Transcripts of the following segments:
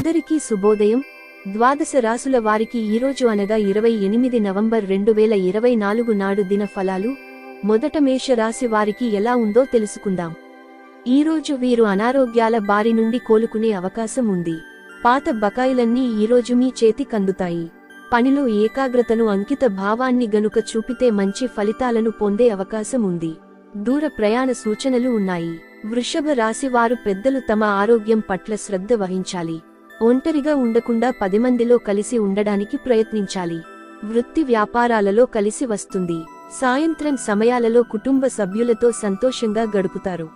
అందరికీ శుభోదయం. ద్వాదశ రాసుల వారికి ఈరోజు అనగా ఇరవై ఎనిమిది నవంబర్ రెండు వేల ఇరవై నాలుగు నాడు దిన ఫలాలు. మొదట మేష రాశి వారికి ఎలా ఉందో తెలుసుకుందాం. ఈరోజు వీరు అనారోగ్యాల బారి నుండి కోలుకునే అవకాశం ఉంది. పాత బకాయిలన్నీ ఈరోజు మీ చేతి కందుతాయి. పనిలో ఏకాగ్రతను అంకిత భావాన్ని గనుక చూపితే మంచి ఫలితాలను పొందే అవకాశం ఉంది. దూర ప్రయాణ సూచనలు ఉన్నాయి. వృషభ రాశి వారు పెద్దలు తమ ఆరోగ్యం పట్ల శ్రద్ధ వహించాలి. ఒంటరిగా ఉండకుండా పది మందిలో కలిసి ఉండడానికి ప్రయత్నించాలి. వృత్తి వ్యాపారాలలో కలిసి వస్తుంది. సాయంత్రం సమయాలలో కుటుంబ సభ్యులతో సంతోషంగా గడుపుతారు.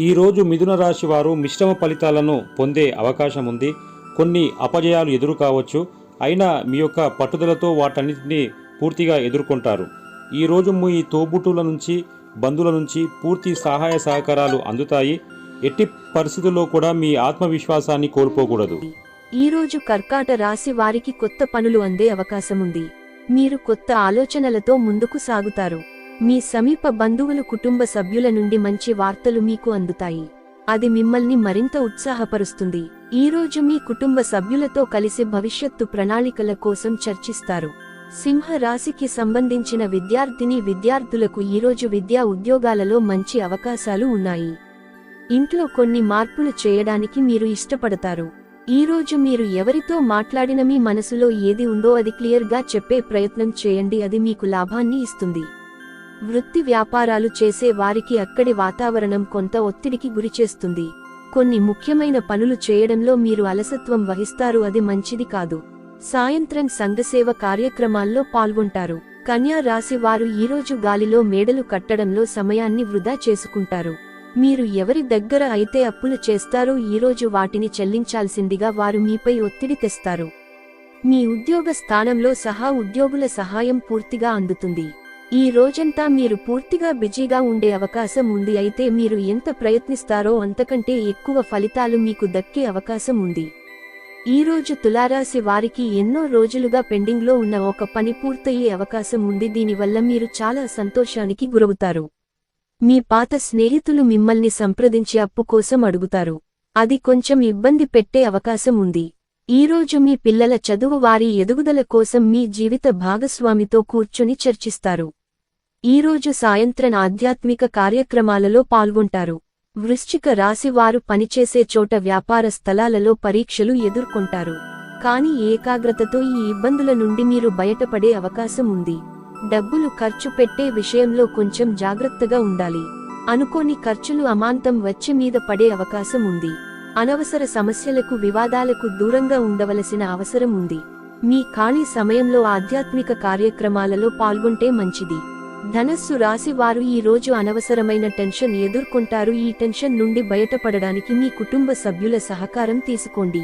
ఈరోజు మిథున రాశి వారు మిశ్రమ ఫలితాలను పొందే అవకాశం ఉంది. కొన్ని అపజయాలు ఎదురు కావచ్చు. అయినా మీ యొక్క పట్టుదలతో వాటన్నిటిని పూర్తిగా ఎదుర్కొంటారు. ఈ రోజు మీ తోబుట్టుల నుంచి బంధువుల నుంచి పూర్తి సహాయ సహకారాలు అందుతాయి. ఎట్టి పరిస్థితుల్లో కూడా మీ ఆత్మవిశ్వాసాన్ని కోల్పోకూడదు. ఈరోజు కర్కాట రాశి వారికి కొత్త పనులు అందే అవకాశముంది. మీరు కొత్త ఆలోచనలతో ముందుకు సాగుతారు. మీ సమీప బంధువులు కుటుంబ సభ్యుల నుండి మంచి వార్తలు మీకు అందుతాయి. అది మిమ్మల్ని మరింత ఉత్సాహపరుస్తుంది. ఈరోజు మీ కుటుంబ సభ్యులతో కలిసి భవిష్యత్తు ప్రణాళికల కోసం చర్చిస్తారు. సింహ రాశికి సంబంధించిన విద్యార్థిని విద్యార్థులకు ఈరోజు విద్యా ఉద్యోగాలలో మంచి అవకాశాలు ఉన్నాయి. ఇంట్లో కొన్ని మార్పులు చేయడానికి మీరు ఇష్టపడతారు. ఈరోజు మీరు ఎవరితో మాట్లాడిన మీ మనసులో ఏది ఉందో అది క్లియర్గా చెప్పే ప్రయత్నం చేయండి అది మీకు లాభాన్ని ఇస్తుంది. వృత్తి వ్యాపారాలు చేసే వారికి అక్కడి వాతావరణం కొంత ఒత్తిడికి గురిచేస్తుంది కొన్ని ముఖ్యమైన పనులు చేయడంలో మీరు అలసత్వం వహిస్తారు అది మంచిది కాదు. సాయంత్రం సంఘసేవ కార్యక్రమాల్లో పాల్గొంటారు. కన్యా రాశి వారు ఈరోజు గాలిలో మేడలు కట్టడంలో సమయాన్ని వృధా చేసుకుంటారు. మీరు ఎవరి దగ్గర అయితే అప్పులు చేస్తారో ఈరోజు వాటిని చెల్లించాల్సిందిగా వారు మీపై ఒత్తిడి తెస్తారు. మీ ఉద్యోగ స్థానంలో సహా ఉద్యోగుల సహాయం పూర్తిగా అందుతుంది. ఈ రోజంతా మీరు పూర్తిగా బిజీగా ఉండే అవకాశం ఉంది అయితే మీరు ఎంత ప్రయత్నిస్తారో అంతకంటే ఎక్కువ ఫలితాలు మీకు దక్కే అవకాశం ఉంది. ఈ రోజు తులారాశి వారికి ఎన్నో రోజులుగా పెండింగ్లో ఉన్న ఒక పని పూర్తయ్యే అవకాశం ఉంది. దీనివల్ల మీరు చాలా సంతోషానికి గురవుతారు. మీ పాత స్నేహితులు మిమ్మల్ని సంప్రదించి అప్పు కోసం అడుగుతారు. అది కొంచెం ఇబ్బంది పెట్టే అవకాశం ఉంది. ఈరోజు మీ పిల్లల చదువు వారి ఎదుగుదల కోసం మీ జీవిత భాగస్వామితో కూర్చుని చర్చిస్తారు. ఈరోజు సాయంత్రం ఆధ్యాత్మిక కార్యక్రమాలలో పాల్గొంటారు. వృశ్చిక రాశి వారు పనిచేసే చోట వ్యాపార స్థలాలలో పరీక్షలు ఎదుర్కొంటారు. కాని ఏకాగ్రతతో ఈ ఇబ్బందుల నుండి మీరు బయటపడే అవకాశం ఉంది. డబ్బులు ఖర్చు పెట్టే విషయంలో కొంచెం జాగ్రత్తగా ఉండాలి. అనుకోని ఖర్చులు అమాంతం వచ్చి మీద పడే అవకాశం ఉంది. అనవసర సమస్యలకు వివాదాలకు దూరంగా ఉండవలసిన అవసరం ఉంది. మీ ఖాళీ సమయంలో ఆధ్యాత్మిక కార్యక్రమాలలో పాల్గొంటే మంచిది. ధనస్సు రాశి వారు ఈ రోజు అనవసరమైన టెన్షన్ ఎదుర్కొంటారు. ఈ టెన్షన్ నుండి బయటపడడానికి మీ కుటుంబ సభ్యుల సహకారం తీసుకోండి.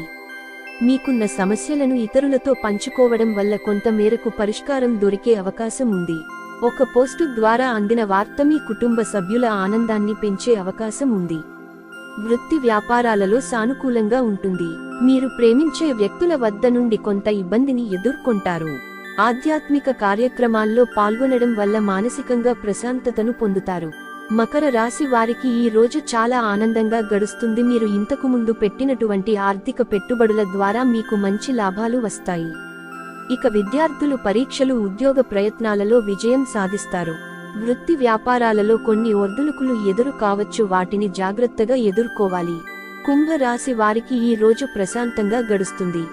మీకున్న సమస్యలను ఇతరులతో పంచుకోవడం వల్ల కొంత మేరకు పరిష్కారం దొరికే అవకాశం ఉంది. ఒక పోస్టు ద్వారా అందిన వార్త మీ కుటుంబ సభ్యుల ఆనందాన్ని పెంచే అవకాశం ఉంది. వృత్తి వ్యాపారాలలో సానుకూలంగా ఉంటుంది. మీరు ప్రేమించే వ్యక్తుల వద్ద నుండి కొంత ఇబ్బందిని ఎదుర్కొంటారు. ఆధ్యాత్మిక కార్యక్రమాల్లో పాల్గొనడం వల్ల మానసికంగా ప్రశాంతతను పొందుతారు. మకర రాశి వారికి ఈ రోజు చాలా ఆనందంగా గడుస్తుంది. మీరు ఇంతకు ముందు పెట్టినటువంటి ఆర్థిక పెట్టుబడుల ద్వారా మీకు మంచి లాభాలు వస్తాయి. ఇక విద్యార్థులు పరీక్షలు ఉద్యోగ ప్రయత్నాలలో విజయం సాధిస్తారు. వృత్తి వ్యాపారాలలో కొన్ని ఒర్దులుకులు ఎదురు కావచ్చు. వాటిని జాగ్రత్తగా ఎదుర్కోవాలి. కుంభ రాశి వారికి ఈ రోజు ప్రశాంతంగా గడుస్తుంది.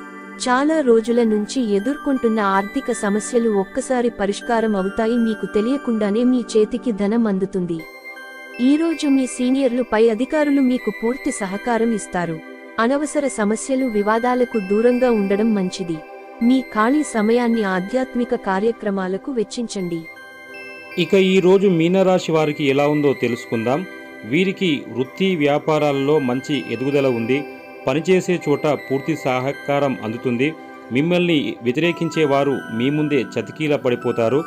చాలా రోజుల నుంచి ఎదుర్కొంటున్న ఆర్థిక సమస్యలు ఒక్కసారి పరిష్కారం అవుతాయి. మీకు తెలియకుండానే మీ చేతికి ధనం అందుతుంది. ఈరోజు మీ సీనియర్లు పై అధికారులు మీకు పూర్తి సహకారం ఇస్తారు. అనవసర సమస్యలు వివాదాలకు దూరంగా ఉండడం మంచిది. మీ ఖాళీ సమయాన్ని ఆధ్యాత్మిక కార్యక్రమాలకు వెచ్చించండి. ఇక ఈ రోజు మీనరాశి వారికి ఎలా ఉందో తెలుసుకుందాం. వీరికి వృత్తి వ్యాపారాలలో మంచి ఎదుగుదల ఉంది. పనిచేసే చోట పూర్తి సహకారం అందుతుంది. మిమ్మల్ని వ్యతిరేకించే వారు మీ ముందే చతికీల పడిపోతారు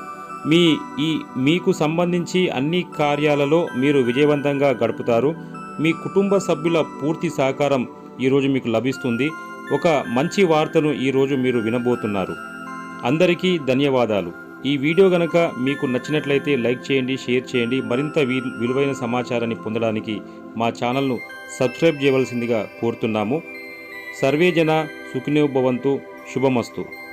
మీ ఈ మీకు సంబంధించి అన్ని కార్యాలలో మీరు విజయవంతంగా గడుపుతారు. మీ కుటుంబ సభ్యుల పూర్తి సహకారం ఈరోజు మీకు లభిస్తుంది. ఒక మంచి వార్తను ఈరోజు మీరు వినబోతున్నారు. అందరికీ ధన్యవాదాలు. ఈ వీడియో గనక మీకు నచ్చినట్లయితే లైక్ చేయండి షేర్ చేయండి. మరింత విలువైన సమాచారాన్ని పొందడానికి మా ఛానల్ను సబ్స్క్రైబ్ చేయవలసిందిగా కోరుతున్నాము. సర్వేజన జన భవంతు. శుభమస్తు.